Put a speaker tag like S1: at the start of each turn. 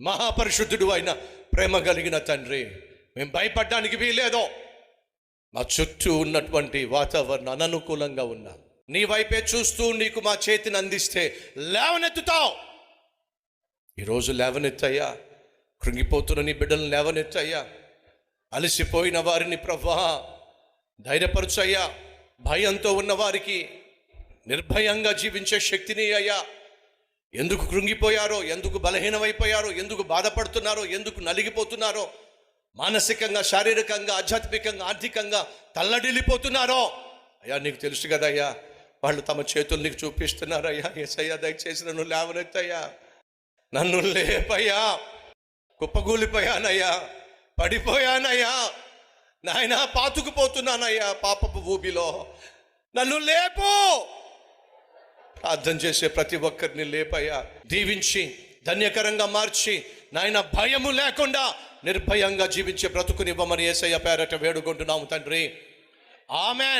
S1: మహాపరిశుద్ధుడు అయిన ప్రేమ కలిగిన తండ్రి మేము భయపడడానికి వీలేదో మా చుట్టూ ఉన్నటువంటి వాతావరణం అననుకూలంగా ఉన్నా నీ వైపే చూస్తూ నీకు మా చేతిని అందిస్తే లేవనెత్తుతావు. ఈరోజు లేవనెత్తయ్యా. కృంగిపోతున్న నీ బిడ్డలను లేవనెత్తయ్యా. అలసిపోయిన వారిని ప్రభా ధైర్యపరచయ్యా. భయంతో ఉన్న వారికి నిర్భయంగా జీవించే శక్తిని అయ్యా. ఎందుకు కృంగిపోయారో ఎందుకు బలహీనమైపోయారో ఎందుకు బాధపడుతున్నారో ఎందుకు నలిగిపోతున్నారో మానసికంగా శారీరకంగా ఆధ్యాత్మికంగా ఆర్థికంగా తల్లడిల్లిపోతున్నారో? అయ్యా నీకు తెలుసు కదయ్యా వాళ్ళు తమ చేతులు నీకు చూపిస్తున్నారయ్యా ఎసయ్యా దయచేసి నన్ను లేవనెత్తయ్యా. నన్ను లేపయ్యా. కుప్పగూలిపోయానయ్యా. పడిపోయానయ్యా. నాయన పాతుకుపోతున్నానయ్యా పాపపు ఊబిలో. నన్ను లేపు! ప్రార్థన చేసే ప్రతి ఒక్కరిని లేపయ్యా. దీవించి ధన్యకరంగా మార్చి నాయన భయము లేకుండా నిర్భయంగా జీవించే బ్రతుకునివ్వమని ఏసయ్య పేరట వేడుకుంటున్నాము తండ్రి. ఆమె